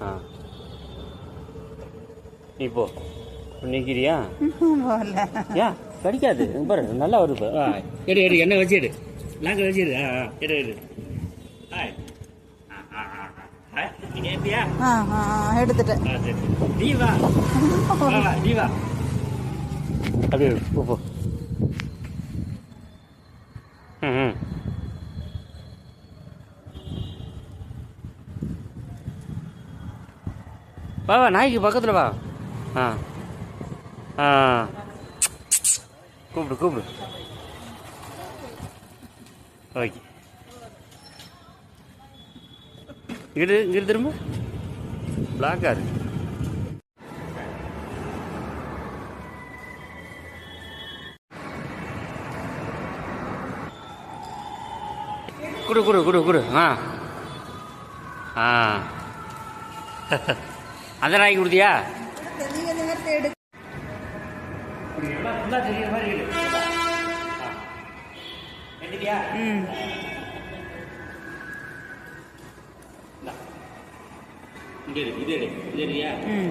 ஆ நீ போ நிற்கிறியா ஏன் கடிக்காது பாரு நல்லா வருது எடு எடு எண்ணெய் வச்சு எடு லாங்கில் வச்சு எடு ஆ ஆ, எடு எடு ஆ, எடுத்துட்டேன் அப்படியே போ போ ம் ம் வா வா நாய்க்கு பக்கத்தில் வா. ஆ. ஆ. கூப்பிடு கூப்பிடு. ஓகே. இங்கிட்டு இங்கிட்டு திரும்ப. பிளாக்காக இருக்கு. குடு குடு குடு குடு. ஆ. ஆ. அந்த நாய்க்கு கொடுத்தியா? ம். இங்கே இது இது ம்.